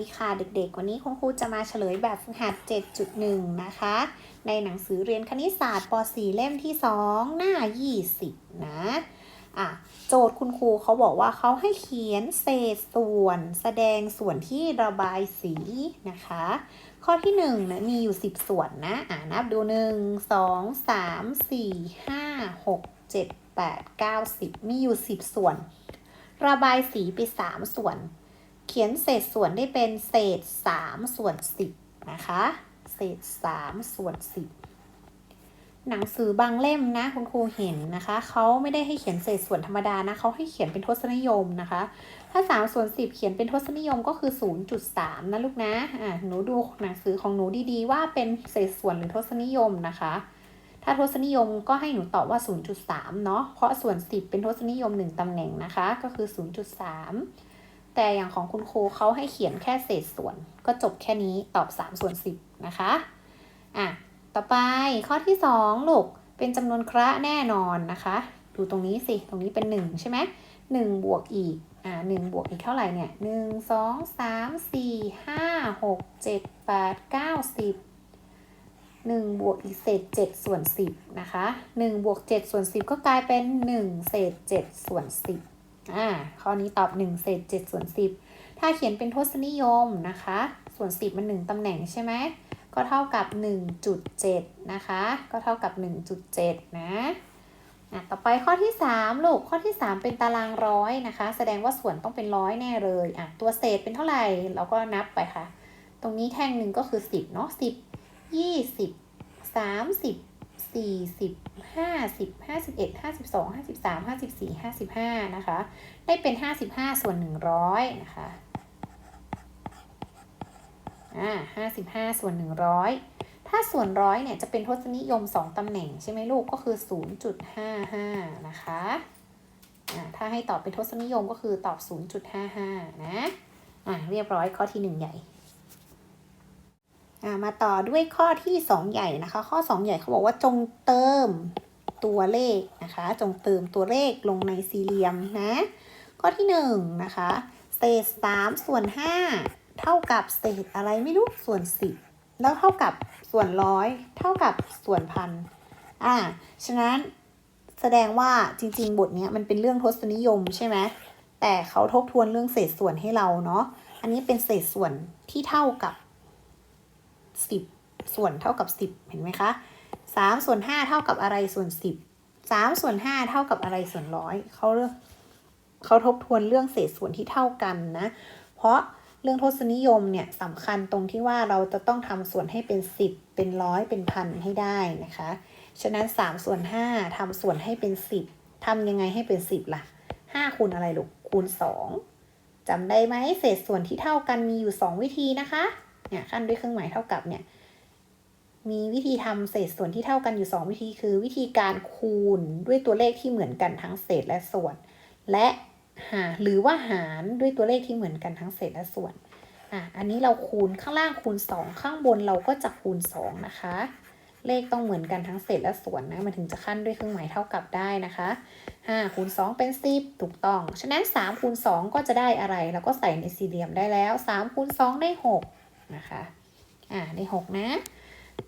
ดีค่ะเด็กๆ วันนี้คุณครูจะมาเฉลยแบบฝึกหัด 7.1 นะคะ ในหนังสือเรียนคณิตศาสตร์ป .4 เล่มที่ 2 หน้า 20 นะอะโจทย์คุณครูเขาบอกว่าเขาให้เขียนเศษส่วน แสดงส่วนที่ระบายสีนะคะ ข้อที่1นะมีอยู่ 10 ส่วนนะอ่านับดู 1 2 3 4 5 6 7 8 9 10 มีอยู่ 10 ส่วน ระบายสีไป 3 ส่วน เขียนเศษส่วนได้เป็นเศษ3ส่วน10นะคะ เศษ3ส่วน10หนังสือบางเล่มนะคุณครูเห็นนะคะ เขาไม่ได้ให้เขียนเศษส่วนธรรมดานะเขาให้เขียนเป็นทศนิยมนะคะ ถ้า3ส่วน10 เขียนเป็นทศนิยมก็คือ 0.3 นะลูกนะอ่าหนูดูหนังสือของหนูดีๆ ว่าเป็นเศษส่วนหรือทศนิยมนะคะ ถ้าทศนิยมก็ให้หนูตอบว่า 0.3 เนาะเพราะส่วน 10 เป็นทศนิยม 1ตำแหน่งนะคะ ก็คือ 0.3 แต่อย่างของคุณครูเขาให้เขียนแค่เศษส่วน ก็จบแค่นี้ตอบ3ส่วน10นะคะอะต่อไปข้อที่2ลูกเป็นจำนวนคระแน่นอนนะคะ ดูตรงนี้สิ ตรงนี้เป็น 1 ใช่ไหมหนึ่งบวกอีกอ่าหนึ่งบวกอีกเท่าไหร่เนี่ยหนึ่งสองสามสี่ห้าหกเจ็ดแปดเก้าสิบหนึ่งบวกอีกเศษเจ็ดส่วนสิบนะคะหนึ่งบวกเจ็ดส่วนสิบก็กลายเป็นหนึ่งเศษเจ็ดส่วนสิบ อ่าข้อนี้ตอบหนึ่งเศษเจ็ดส่วนสิบถ้าเขียนเป็นทศนิยมนะคะ ส่วนสิบมันหนึ่งตำแหน่งใช่ไหมก็เท่ากับ 1.7 นะคะ ก็เท่ากับ 1.7 นะอะต่อไปข้อที่ 3 ลูก ข้อที่ 3 เป็นตารางร้อยนะคะ แสดงว่าส่วนต้องเป็นร้อยแน่เลยอะตัวเศษเป็นเท่าไหร่เราก็นับไปค่ะ ตรงนี้แท่งหนึ่งก็คือ 10เนาะ10 20 30 40 50 51 52 53 54 55นะคะ ได้เป็น55ส่วน100นะคะอ่า55ส่วน100ถ้าส่วนร้อยเนี่ยจะเป็นทศนิยม2ตำแหน่งใช่ไหมลูกก็คือ0.55นะคะอ่าถ้าให้ตอบเป็นทศนิยมก็คือตอบ0.55นะอ่าเรียบร้อยข้อที่1ใหญ่ มาต่อด้วยข้อที่ 2 ใหญ่นะคะ ข้อ 2 ใหญ่เขาบอกว่าจงเติมตัวเลขนะคะ จงเติมตัวเลขลงในสี่เหลี่ยมนะ ข้อที่1นะคะเศษ3ส่วน5เท่ากับเศษอะไรไม่รู้ส่วน 10 แล้วเท่ากับส่วนร้อยเท่ากับส่วนพันอ่าฉะนั้นแสดงว่าจริง ๆ บทนี้มันเป็นเรื่องทศนิยมใช่ไหมแต่เขาทบทวนเรื่องเศษส่วนให้เราเนาะอันนี้เป็นเศษส่วนที่เท่ากับ 10 ส่วนเท่ากับ 10 เห็นไหมคะ3ส่วน5เท่ากับอะไรส่วน 10 3ส่วน5เท่ากับอะไรส่วนร้อยเขาเขาทบทวนเรื่องเศษส่วนที่เท่ากันนะ เพราะเรื่องทศนิยมเนี่ยสำคัญตรงที่ว่าเราจะต้องทำส่วนให้เป็น 10 เป็นร้อยเป็นพันให้ได้นะคะ ฉะนั้น 3 ส่วน5ทำส่วนให้เป็น 10ทำยังไงให้เป็น 10ล่ะ 5 คูณอะไรลูกคูณ 2จำได้ไหมเศษส่วนที่เท่ากันมีอยู่ 2 วิธีนะคะ เนี่ยขั้นด้วยเครื่องหมายเท่ากับเนี่ยมีวิธีทำเศษส่วนที่เท่ากันอยู่ 2 วิธีคือ วิธีการคูณด้วยตัวเลขที่เหมือนกันทั้งเศษและส่วน และหาหรือว่าหารด้วยตัวเลขที่เหมือนกันทั้งเศษและส่วนอะอันนี้เราคูณข้างล่างคูณ 2 ข้างบนเราก็จะคูณ 2 นะคะ เลขต้องเหมือนกันทั้งเศษและส่วนนะมันถึงจะขั้นด้วยเครื่องหมายเท่ากับได้นะคะ5คูณ2เป็น 10 ถูกต้อง ฉะนั้น3คูณ2ก็จะได้อะไร เราก็ใส่ในสี่เหลี่ยมได้แล้ว3คูณ2ได้ 6 นะคะ อ่าได้6นะ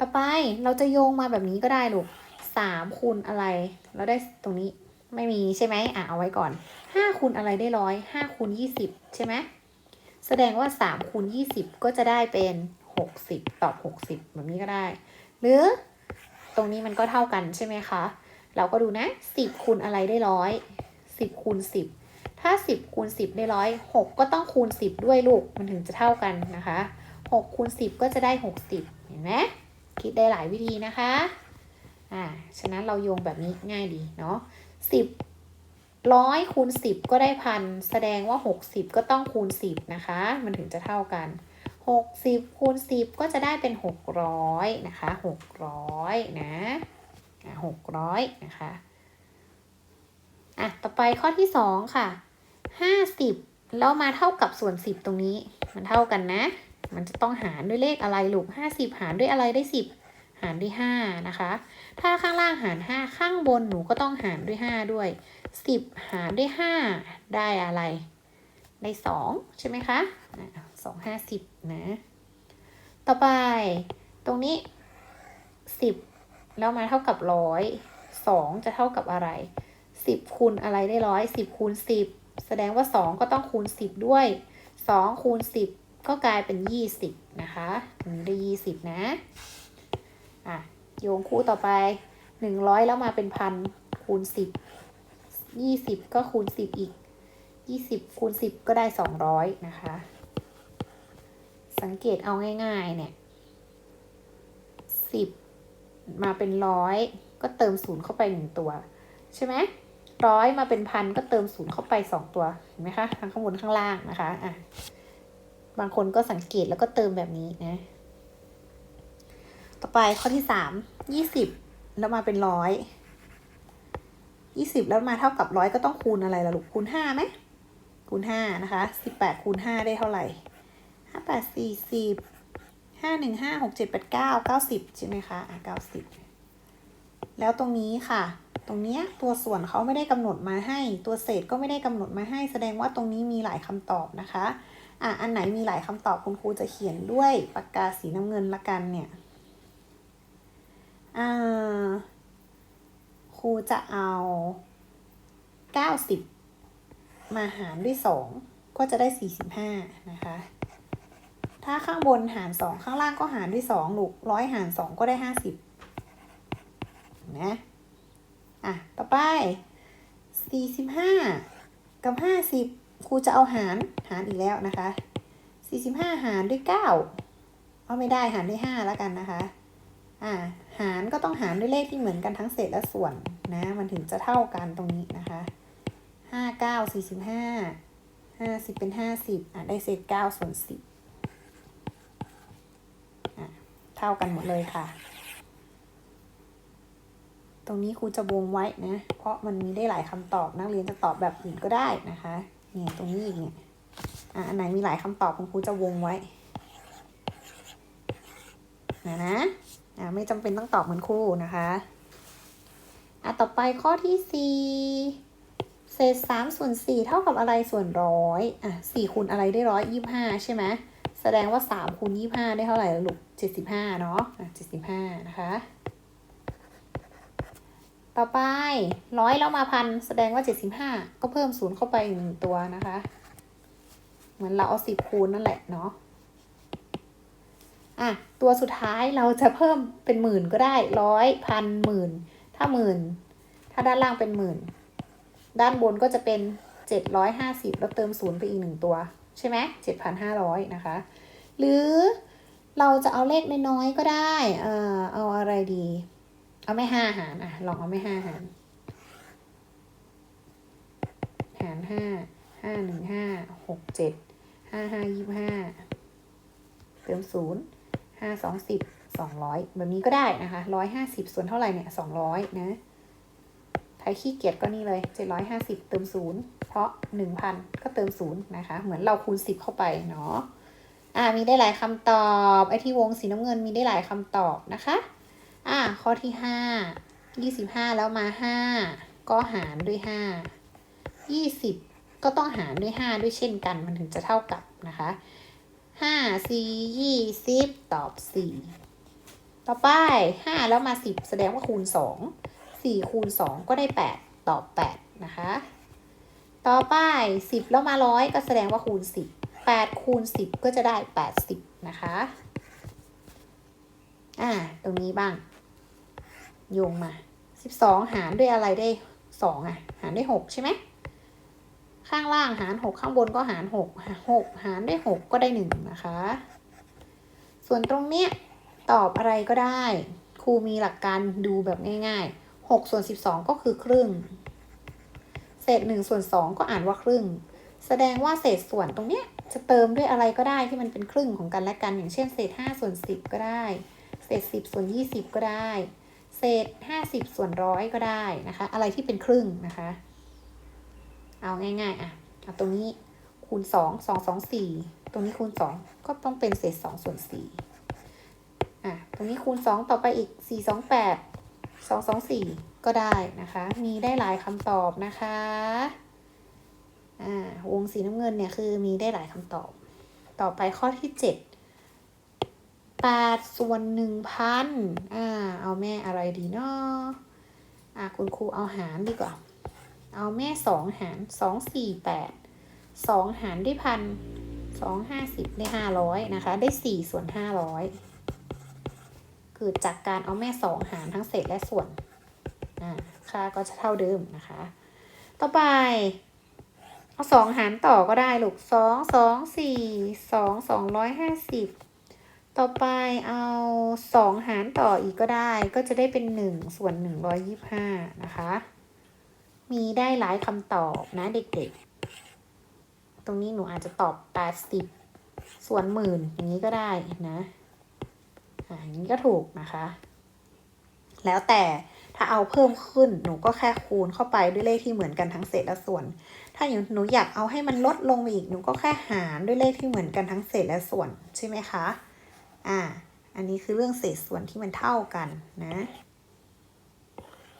ต่อไปเราจะโยงมาแบบนี้ก็ได้ลูก3คูณอะไร เราได้ตรงนี้ไม่มีใช่ไหมอะเอาไว้ก่อน5คูณอะไรได้ร้อย5คูณ20ใช่ไหมแสดงว่า3คูณ20ก็จะได้เป็น60ตอบ60แบบนี้ก็ได้ หรือตรงนี้มันก็เท่ากันใช่ไหมคะ เราก็ดูนะ10คูณอะไรได้ร้อย10คูณ10ถ้า10คูณ10ได้ร้อย6ก็ต้องคูณ10ด้วยลูกมันถึงจะเท่ากันนะคะ 6คูณ10 ก็จะได้ 60 เห็นไหมคิดได้หลายวิธีนะคะ อ่า ฉะนั้นเราโยงแบบนี้ง่ายดีเนาะ10ร้อยคูณสิบก็ได้พัน แสดงว่าหกสิบก็ต้องคูณสิบนะคะ มันถึงจะเท่ากันหกสิบคูณสิบก็จะได้เป็นหกร้อยนะคะหกร้อยนะอะหกร้อยนะคะ อะ ต่อไปข้อที่สองค่ะห้าสิบแล้วมาเท่ากับส่วนสิบตรงนี้ มันเท่ากันนะ มันจะต้องหารด้วยเลขอะไรลูกห้าสิบหารด้วยอะไรได้สิบหารด้วยห้านะคะ ถ้าข้างล่างหารห้าข้างบนหนูก็ต้องหารด้วยห้าด้วยสิบหารด้วยห้าได้อะไร ได้สองใช่ไหมคะสองห้าสิบนะ ต่อไปตรงนี้สิบแล้วมาเท่ากับร้อยสองจะเท่ากับอะไรสิบคูณอะไรได้ร้อยสิบคูณสิบแสดงว่าสองก็ต้องคูณสิบด้วยสองคูณสิบ ก็กลายเป็นยี่สิบนะคะตรงนี้ได้ยี่สิบนะ อะ โยงคู่ต่อไปหนึ่งร้อยแล้วมาเป็นพันคูณสิบยี่สิบก็คูณสิบอีกยี่สิบคูณสิบก็ได้สองร้อยนะคะ สังเกตเอาง่ายๆเนี่ยสิบมาเป็นร้อยก็เติมศูนย์เข้าไปหนึ่งตัว ใช่ไหมร้อยมาเป็นพันก็เติมศูนย์เข้าไปสองตัว เห็นไหมคะทั้งข้างบนข้างล่างนะคะ อะ บางคนก็สังเกตแล้วก็เติมแบบนี้นะ ต่อไปข้อที่สามยี่สิบแล้วมาเป็นร้อยยี่สิบแล้วมาเท่ากับร้อยก็ต้องคูณอะไรล่ะลูกคูณห้าไหมคูณห้านะคะสิบแปดคูณห้าได้เท่าไหร่ห้าแปดสี่สิบห้าหนึ่งห้าหกเจ็ดแปดเก้าเก้าสิบใช่ไหมคะอะเก้าสิบแล้วตรงนี้ค่ะ ตรงเนี้ยตัวส่วนเขาไม่ได้กำหนดมาให้ ตัวเศษก็ไม่ได้กำหนดมาให้ แสดงว่าตรงนี้มีหลายคำตอบนะคะ อะอันไหนมีหลายคำตอบคุณครูจะเขียนด้วยปากกาสีน้ำเงินละกันเนี่ยอ่าครูจะเอาเก้าสิบมาหารด้วยสองก็จะได้สี่สิบห้านะคะ ถ้าข้างบนหารสองข้างล่างก็หารด้วยสองลูกร้อยหารสองก็ได้ห้าสิบนะอะ ต่อไปสี่สิบห้ากับห้าสิบ ครูจะเอาหารหารอีกแล้วนะคะสี่สิบห้าหารด้วยเก้าเอาไม่ได้หารด้วยห้าแล้วกันนะคะ อ่า หารก็ต้องหารด้วยเลขที่เหมือนกันทั้งเศษและส่วนนะ มันถึงจะเท่ากันตรงนี้นะคะห้าเก้าสี่สิบห้าห้าสิบเป็นห้าสิบอะได้เศษเก้าส่วนสิบอะ เท่ากันหมดเลยค่ะ ตรงนี้ครูจะวงไว้นะ เพราะมันมีได้หลายคำตอบนักเรียนจะตอบแบบอื่นก็ได้นะคะ เนี่ยตรงนี้อีกเนี่ยอะอันไหนมีหลายคำตอบคุณครูจะวงไว้นะนะอ่าไม่จำเป็นต้องตอบเหมือนครูนะคะอะต่อไปข้อที่สี่เศษสามส่วนสี่เท่ากับอะไรส่วนร้อยอะสี่คูณอะไรได้ร้อยยี่ห้าใช่ไหมแสดงว่าสามคูณยี่ห้าได้เท่าไหร่ลูกเจ็ดสิบห้าเนาะอะเจ็ดสิบห้านะคะ ต่อไปร้อยแล้วมาพันแสดงว่าเจ็ดสิบห้าก็เพิ่มศูนย์เข้าไปอีกหนึ่งตัวนะคะ เหมือนเราเอาสิบคูณนั่นแหละเนาะอะตัวสุดท้ายเราจะเพิ่มเป็นหมื่นก็ได้ร้อยพันหมื่นถ้าหมื่น ถ้าด้านล่างเป็นหมื่น ด้านบนก็จะเป็นเจ็ดร้อยห้าสิบแล้วเติมศูนย์ไปอีกหนึ่งตัว ใช่ไหมเจ็ดพันห้าร้อยนะคะ หรือเราจะเอาเลขน้อยๆก็ได้ เอ่อเอาอะไรดี เอาไม่ห้าหารอะ ลองเอาไม่ห้าหาร หารห้าห้าหนึ่งห้าหกเจ็ดห้าห้ายี่ห้าเติมศูนย์ห้าสองสิบสองร้อยแบบนี้ก็ได้นะคะร้อยห้าสิบส่วนเท่าไหร่เนี่ยสองร้อยนะใครขี้เกียจก็นี่เลยเจ็ดร้อยห้าสิบเติมศูนย์เพราะหนึ่งพันก็เติมศูนย์นะคะ เหมือนเราคูณสิบเข้าไปเนาะอ่ามีได้หลายคำตอบ ไอที่วงสีน้ำเงินมีได้หลายคำตอบนะคะ อ่าข้อที่ห้ายี่สิบห้าแล้วมาห้าก็หารด้วยห้ายี่สิบก็ต้องหารด้วยห้าด้วยเช่นกัน มันถึงจะเท่ากับนะคะห้าสี่ยี่สิบตอบสี่ต่อไปห้าแล้วมาสิบแสดงว่าคูณสองสี่คูณสองก็ได้แปดตอบแปดนะคะ ต่อไปสิบแล้วมาร้อยก็แสดงว่าคูณสิบแปดคูณสิบก็จะได้แปดสิบนะคะ อ่า ตรงนี้บ้าง โยงมาสิบสองหารด้วยอะไรได้สองอะ หารด้วยหกใช่ไหม ข้างล่างหารหกข้างบนก็หารหกหกหารด้วยหกก็ได้หนึ่งนะคะ ส่วนตรงเนี้ยตอบอะไรก็ได้ ครูมีหลักการดูแบบง่ายๆหกส่วนสิบสองก็คือครึ่ง เศษหนึ่งส่วนสองก็อ่านว่าครึ่ง แสดงว่าเศษส่วนตรงเนี้ยจะเติมด้วยอะไรก็ได้ที่มันเป็นครึ่งของกันและกันอย่างเช่นเศษห้าส่วนสิบก็ได้ เศษสิบส่วนยี่สิบก็ได้ เศษห้าสิบส่วนร้อยก็ได้นะคะ อะไรที่เป็นครึ่งนะคะ เอาง่ายๆ อะ เอาตรงนี้คูณสองสองสองสี่ตรงนี้คูณสองก็ต้องเป็นเศษสองส่วนสี่อะ ตรงนี้คูณสองต่อไปอีกสี่สองแปดสองสองสี่ก็ได้นะคะ มีได้หลายคำตอบนะคะ อ่า วงสีน้ำเงินเนี่ยคือมีได้หลายคำตอบ ต่อไปข้อที่เจ็ด แปดส่วนหนึ่งพันอ่า เอาแม่อะไรดีเนาะอ่าคุณครูเอาหารดีกว่า เอาแม่สองหารสองสี่แปดสองหารด้วยพันสองห้าสิบได้ห้าร้อยนะคะ ได้สี่ส่วนห้าร้อยเกิดจากการเอาแม่สองหารทั้งเศษและส่วนอ่าค่าก็จะเท่าเดิมนะคะ ต่อไป เอาสองหารต่อก็ได้ลูกสองสองสี่สองสองร้อยห้าสิบ ต่อไปเอาสองหารต่ออีกก็ได้ ก็จะได้เป็นหนึ่งส่วนหนึ่งร้อยยี่ห้านะคะ มีได้หลายคำตอบนะเด็กๆ ตรงนี้หนูอาจจะตอบแปดสิบส่วนหมื่นอย่างนี้ก็ได้นะอย่างนี้ก็ถูกนะคะ แล้วแต่ถ้าเอาเพิ่มขึ้นหนูก็แค่คูณเข้าไปด้วยเลขที่เหมือนกันทั้งเศษและส่วน ถ้าอย่างหนูอยากเอาให้มันลดลงอีกหนูก็แค่หารด้วยเลขที่เหมือนกันทั้งเศษและส่วนใช่ไหมคะ อ่า อันนี้คือเรื่องเศษส่วนที่มันเท่ากันนะ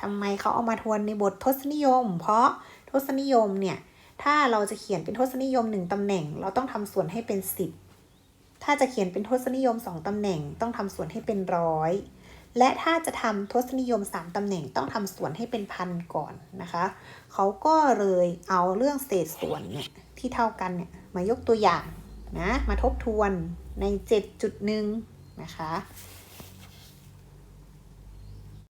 ทำไมเขาเอามาทวนในบททศนิยม เพราะทศนิยมเนี่ยถ้าเราจะเขียนเป็นทศนิยมหนึ่งตำแหน่ง เราต้องทำส่วนให้เป็นสิบถ้าจะเขียนเป็นทศนิยมสองตำแหน่ง ต้องทำส่วนให้เป็นร้อยและถ้าจะทำทศนิยม 3ตำแหน่งต้องทำส่วนให้เป็นพันก่อนนะคะ เขาก็เลยเอาเรื่องเศษส่วนเนี่ยที่เท่ากันเนี่ยมายกตัวอย่าง นะ มาทบทวนใน 7.1 นะคะ